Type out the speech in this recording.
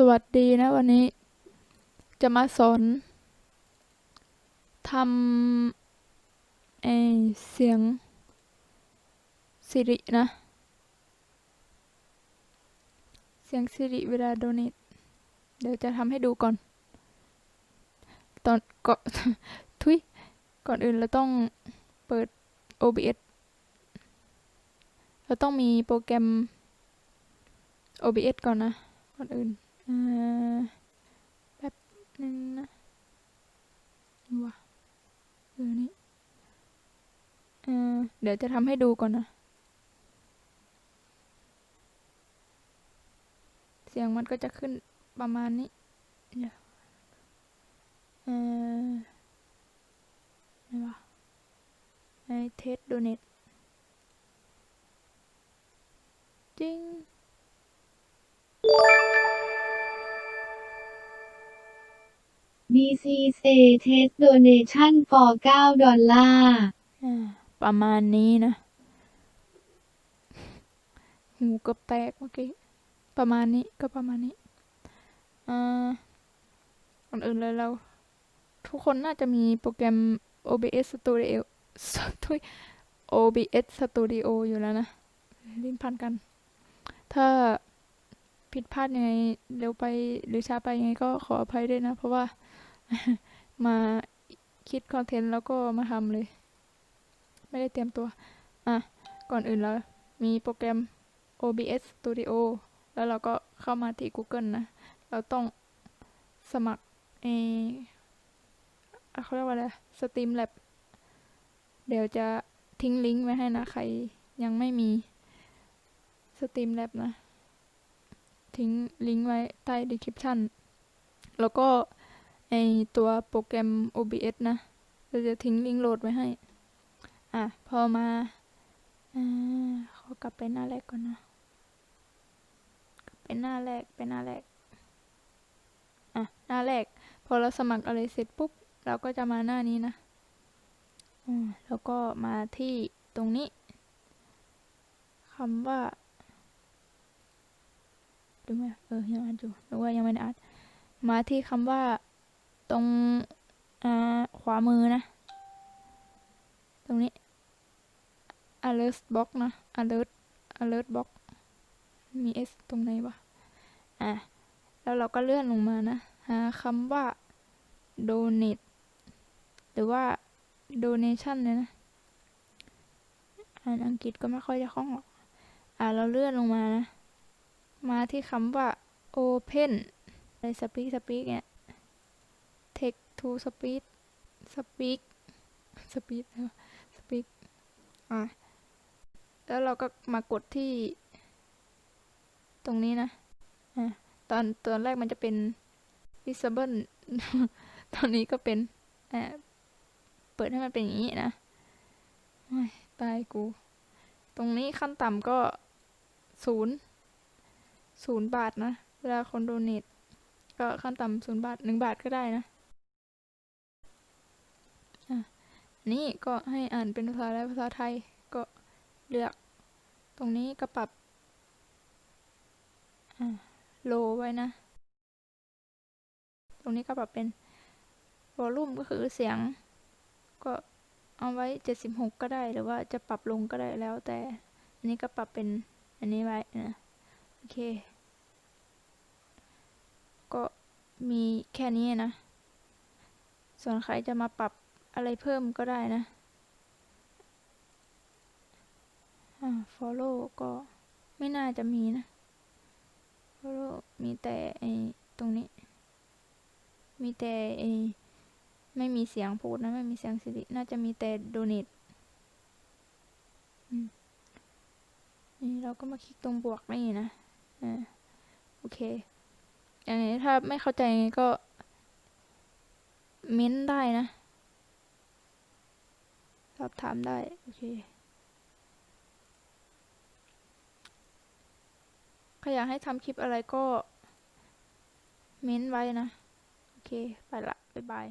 สวัสดีนะวันนี้ จะมาสอนทำเอเสียงสิรินะ เสียงสิริเวลาโดเนทเดี๋ยวจะทำให้ดูก่อน ตอนก่อนทุยก่อนอื่นเราต้องเปิด OBS เราต้องมีโปรแกรม OBS ก่อนนะก่อนอื่น แป๊บนึงนะว้าเออนี่เออเดี๋ยวจะทำให้ดูก่อนนะ เสียงมันก็จะขึ้นประมาณนี้เดี๋ยวเออไหนวะไอเทสโดเนต This is a test donation for 9ดอลลาร์ประมาณนี้นะหูเก็แตกเมื่อกี้ ประมาณนี้ก็ประมาณนี้อ่าก่อนอื่นเลยเรา ทุกคนน่าจะมีโปรแกรม OBS Studio ทุย OBS Studio อยู่แล้วนะลิ้นพันกัน ถ้าผิดพลาดยังไงเร็วไปหรือช้าไปยังไงก็ขออภัยด้วยนะ เพราะว่า มาคิดคอนเทนต์แล้วก็มาทำเลย ไม่ได้เตรียมตัว อะ ก่อนอื่นเรามีโปรแกรม OBS Studio แล้วเราก็เข้ามาที่ Google นะ เราต้องสมัครเอเขาเรียกว่าอะไร steam lab เดี๋ยวจะทิ้งลิงก์ไว้ให้นะ ใครยังไม่มี steam lab นะ ทิ้งลิงก์ไว้ใต้ description แล้วก็ ไอตัวโปรแกรม OBS นะ เราจะทิ้งลิงก์โหลดไว้ให้ อะ พอมาอ่าขอกลับไปหน้าแรกก่อนนะไปหน้าแรกไปหน้าแรก อะ หน้าแรก พอเราสมัครอะไรเสร็จปุ๊บ เราก็จะมาหน้านี้นะ อืม แล้วก็มาที่ตรงนี้คำว่าดูไหมเออ ยังอ่านอยู่หรือว่ายังไม่ได้อ่านมาที่คำว่า ตรงอ่าขวามือนะ ตรงนี้ alert box นะ alert alert box มี s ตรงไหนวะอะ แล้วเราก็เลื่อนลงมานะ หาคำว่า donate หรือว่า donation เนี่ยนะ อ่านอังกฤษก็ไม่ค่อยจะคล่องหรอก อะ เราเลื่อนลงมานะ มาที่คำว่า open ใน speak speak เนี่ย to speak speak speak speak อะแล้วเราก็มากดที่ ตรงนี้นะอะตอนตอนแรกมันจะเป็น visible ตอนนี้ก็เป็นอะเปิดให้มันเป็นอย่างนี้นะตายกู ตรงนี้ขั้นต่ำก็ศูนย์ศูนย์บาทนะ เวลาคนโดเนทก็ขั้นต่ำศูนย์บาทหนึ่งบาทก็ได้นะ อะ นี่ก็ให้อ่านเป็นภาษาและภาษาไทยก็เลือก ตรงนี้ก็ปรับโลไว้นะ ตรงนี้ก็ปรับเป็นวอลลุ่มก็คือเสียง ก็เอาไว้ 76 ก็ได้หรือว่าจะปรับลงก็ได้แล้วแต่ อันนี้ก็ปรับเป็นอันนี้ไว้นะโอเค ก็มีแค่นี้นะ ส่วนใครจะมาปรับ อะไรเพิ่มก็ได้นะอ่า follow ก็ไม่น่าจะมีนะ follow มีแต่ไอตรงนี้ มีแต่ไอไม่มีเสียงพูดนะ ไม่มีเสียงสิริน่าจะมีแต่ donate นี่เราก็มาคลิกตรงบวกนี่นะอ่าโอเค อย่างนี้ถ้าไม่เข้าใจยังไงก็เม้นได้นะ สอบถามได้ โอเค ใครอยากให้ทำคลิปอะไรก็ เม้นไว้นะ โอเค ไปละ บ๊ายบาย